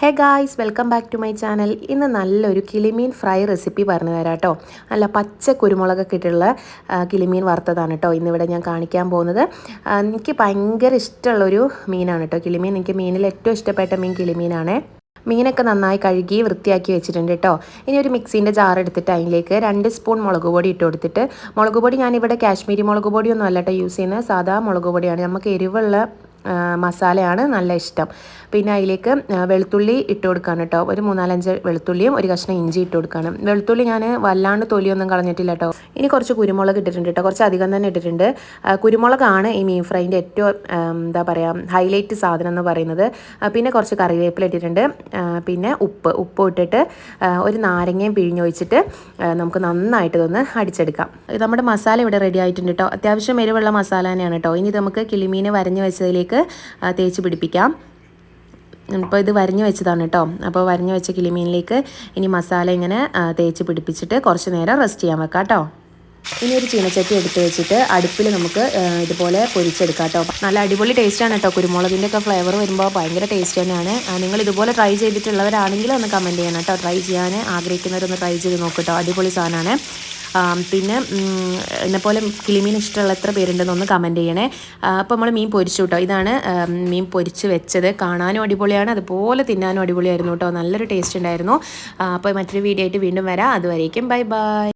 Hey guys welcome back to my channel ഇന്ന് നല്ലൊരു കിളിമീൻ fry recipe പറഞ്ഞു തരാം കേട്ടോ. നല്ല പച്ച കുരുമുളകൊക്കെ ഇട്ടുള്ള കിളിമീൻ വറുത്തതാണ് കേട്ടോ. ഇന്നിവിടെ ഞാൻ കാണിക്കാൻ പോകുന്നത്. എനിക്ക് ഭയങ്കര ഇഷ്ടമുള്ളൊരു മീനാണ് കേട്ടോ. കിളിമീൻ എനിക്ക് മീനിൽ ഏറ്റവും ഇഷ്ടപ്പെട്ട മീൻ കിളിമീനാണ്. മീനൊക്കെ നന്നായി കഴുകി വൃത്തിയാക്കി വെച്ചിട്ടുണ്ട് കേട്ടോ. ഇനി ഒരു മിക്സീന്റെ ജാർ എടുത്തിട്ട് അതിലേക്ക് രണ്ട് സ്പൂൺ മുളക് പൊടി ഇട്ട് കൊടുത്തിട്ട് മുളക് പൊടി ഞാനിവിടെ കാശ്മീരി മുളക് പൊടിയൊന്നും അല്ല കേട്ടോ യൂസ് ചെയ്യുന്നത്. സാധാ മുളക് പൊടിയാണ്. നമുക്ക് എരിവുള്ള മസാലയാണ് നല്ല ഇഷ്ടം. പിന്നെ അതിലേക്ക് വെളുത്തുള്ളി ഇട്ട് കൊടുക്കാണ് കേട്ടോ. ഒരു മൂന്നാലഞ്ച് വെളുത്തുള്ളിയും ഒരു കഷ്ണം ഇഞ്ചി ഇട്ട് കൊടുക്കാണ്. വെളുത്തുള്ളി ഞാൻ വല്ലാണ്ട് തൊലിയൊന്നും കളഞ്ഞിട്ടില്ല കേട്ടോ. ഇനി കുറച്ച് കുരുമുളക് ഇട്ടിട്ടുണ്ട് കേട്ടോ. കുറച്ച് അധികം തന്നെ ഇട്ടിട്ടുണ്ട്. കുരുമുളകാണ് ഈ മീൻ ഫ്രൈന്റെ ഏറ്റവും എന്താ പറയുക ഹൈലൈറ്റ് സാധനം എന്ന് പറയുന്നത്. പിന്നെ കുറച്ച് കറിവേപ്പില ഇട്ടിട്ടുണ്ട്. പിന്നെ ഉപ്പ്. ഉപ്പ് ഇട്ടിട്ട് ഒരു നാരങ്ങയും പിഴിഞ്ഞൊഴിച്ചിട്ട് നമുക്ക് നന്നായിട്ട് ഇതൊന്ന് അടിച്ചെടുക്കാം. നമ്മുടെ മസാല ഇവിടെ റെഡി ആയിട്ടുണ്ട് കേട്ടോ. അത്യാവശ്യം എരിവുള്ള മസാല തന്നെയാണ് കേട്ടോ. ഇനി നമുക്ക് കിളിമീൻ വരഞ്ഞ് വെച്ചതിലേക്ക് ആ, തേച്ച് പിടിപ്പിക്കാം. ഇപ്പോൾ ഇത് വരഞ്ഞ് വെച്ചതാണ് കേട്ടോ. അപ്പോൾ വരഞ്ഞ് വെച്ച കിളിമീനിലേക്ക് ഇനി മസാല ഇങ്ങനെ തേച്ച് പിടിപ്പിച്ചിട്ട് കുറച്ച് നേരം റെസ്റ്റ് ചെയ്യാൻ വെക്കാം കേട്ടോ. ഇനി ഒരു ചീനച്ചട്ടി എടുത്ത് വെച്ചിട്ട് അടുപ്പിൽ നമുക്ക് ഇതുപോലെ പൊരിച്ചെടുക്കാം കേട്ടോ. നല്ല അടിപൊളി ടേസ്റ്റാണ് കേട്ടോ. കുരുമുളകിന്റെ ഒക്കെ ഫ്ലേവർ വരുമ്പോൾ ഭയങ്കര ടേസ്റ്റ് തന്നെയാണ്. നിങ്ങൾ ഇതുപോലെ ട്രൈ ചെയ്തിട്ടുള്ളവരാണെങ്കിൽ ഒന്ന് കമന്റ് ചെയ്യണം കേട്ടോ. ട്രൈ ചെയ്യാൻ ആഗ്രഹിക്കുന്നവരൊന്ന് ട്രൈ ചെയ്ത് നോക്കട്ടോ അടിപൊളി സാധനമാണ്. പിന്നെ എന്നെ പോലെ കിളിമീൻ ഇഷ്ടമുള്ള എത്ര പേരുണ്ടെന്നൊന്ന് കമന്റ് ചെയ്യണേ. അപ്പോൾ നമ്മൾ മീൻ പൊരിച്ചു കേട്ടോ ഇതാണ് മീൻ പൊരിച്ച് വെച്ചത്. കാണാനും അടിപൊളിയാണ്. അതുപോലെ തിന്നാനും അടിപൊളിയായിരുന്നു കേട്ടോ നല്ലൊരു ടേസ്റ്റ് ഉണ്ടായിരുന്നു. അപ്പോൾ മറ്റൊരു വീഡിയോ ആയിട്ട് വീണ്ടും വരാം. അതുവരേക്കും ബൈ ബൈ.